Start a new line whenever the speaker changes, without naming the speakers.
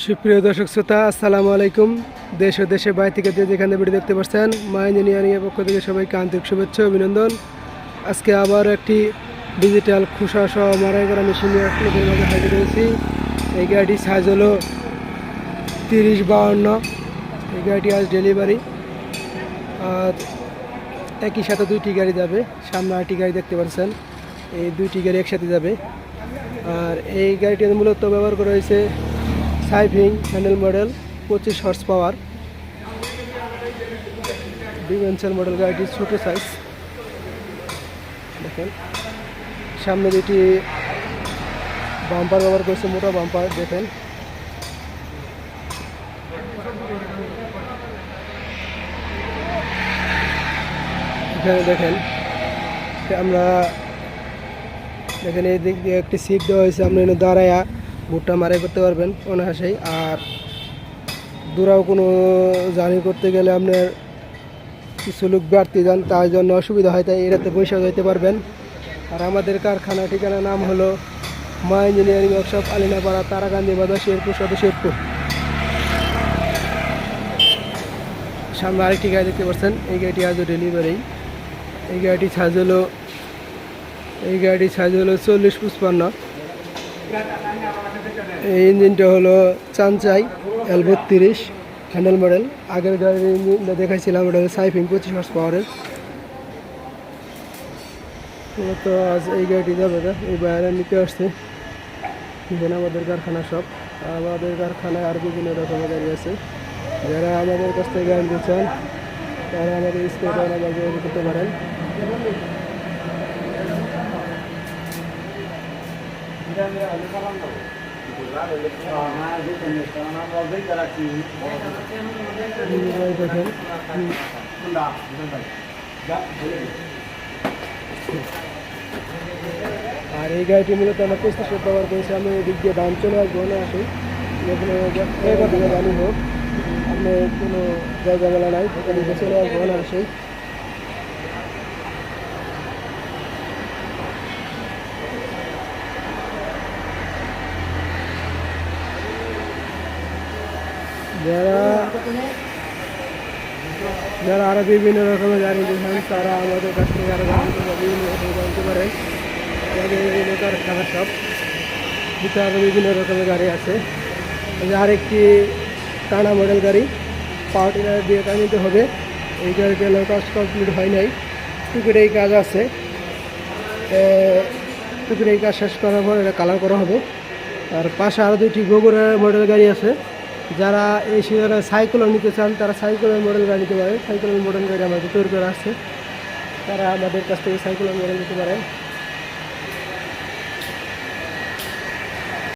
সুপ্রিয় দর্শক শ্রোতা, আসসালামু আলাইকুম। দেশ ও দেশের বাইরে থেকে যে যেখানে ভিডিও দেখতে পাচ্ছেন মা ইঞ্জিনিয়ারিং এর পক্ষ থেকে সবাইকে আন্তরিক শুভেচ্ছা অভিনন্দন। আজকে আবার একটি ডিজিটাল খুশা সহ মারাই করা মেশিন নিয়ে আপনাদের হাজির হয়েছি। এই গাড়িটির সাইজ হলো তিরিশ বাউন্ন। এই গাড়িটি আজ ডেলিভারি আর একই সাথে দুইটি গাড়ি যাবে। সামনে আরেকটি গাড়ি দেখতে পাচ্ছেন। এই দুইটি গাড়ি একসাথে যাবে। আর এই গাড়িটি মূলত ব্যবহার করা হয়েছে সাইভিং হ্যান্ডেল মডেল, পঁচিশ হর্স পাওয়ার ডিমেনশন মডেল গাড়িটি ছোটো সাইজ দেখেন, সামনে দুটি বাম্পার ব্যবহার করেছে, মোটা বাম্পার দেখেন। এখানে দেখেন, আমরা দেখেন এই দিক দিয়ে একটি সিট দেওয়া হয়েছে আপনি এখানে দাঁড়ায়া ভুট্টা মারাই করতে পারবেন অনায়াসেই। আর দূরাও কোনো জার্নি করতে গেলে আপনার কিছু লোক বাড়তে যান তার জন্য অসুবিধা হয়, তাই এটাতে পয়সা যেতে পারবেন। আর আমাদের কারখানা ঠিকানার নাম হলো মা ইঞ্জিনিয়ারিং ওয়ার্কশপ, আলিনাপাড়া তারাকান্দি বাজার শেরপুর সদর শেরপুর সামনে আরেকটি গাড়ি দেখতে পাচ্ছেন, এই গাড়িটি আজও ডেলিভারি এই গাড়িটি সাইজ হলো এই গাড়ির সাইজ হলো চল্লিশ পুষ্পান্ন এই ইঞ্জিনটা হলো চানচাই এল বত্রিশ হ্যান্ডেল মডেল আগের গাড়ির ইঞ্জিনটা দেখাইছিলাম, ওটা সাইফিং পঁচিশ হর্স পাওয়ারের তো আজ এই গাড়িটি যাবে এই বাইরে নিতে আসছে। এখানে আমাদের কারখানা সব। আমাদের কারখানায় আর বিভিন্ন রকমের গাড়ি আছে। যারা আমাদের কাছ থেকে গাড়ি চান, তারা আমাদের যোগাযোগ করতে পারেন এই দেখেন আর এই গাড়িটি মূলত আমরা কিস্তি সব ব্যবহার করেছি আমি এদিক দিয়ে দাম চলে আসব, না আসি? দিকে জানি হোক, আপনি কোনো জায়গা মেলা নাই, এখানে চলে আসব, না আসি? যারা যারা আরও বিভিন্ন রকমের গাড়ি দেখেন তারা আমাদের কাছ থেকে আরও বিভিন্ন রকম জানতে পারেন আমাদের কারখানা সব। যেটা আরও বিভিন্ন রকমের গাড়ি আছে। আরেকটি টানা মডেল গাড়ি পাওয়ার টিলার দিয়ে কাজ নিতে হবে। এই হলো কাজ কমপ্লিট হয় নাই। টুকুরে এই কাজ আছে। টুকুরে এই কাজ শেষ করার পর এটা কালার করা হবে। আর পাশে আরও দুইটি গোবরের মডেল গাড়ি আছে। যারা এই যারা সাইকেলও নিতে চান, তারা সাইকেলের মডেল গাড়ি নিতে পারে সাইকেলের মডেল গাড়ি আমাদের তৈরি করে আসছে তারা আমাদের কাছ থেকে সাইকেলের মডেল নিতে পারেন।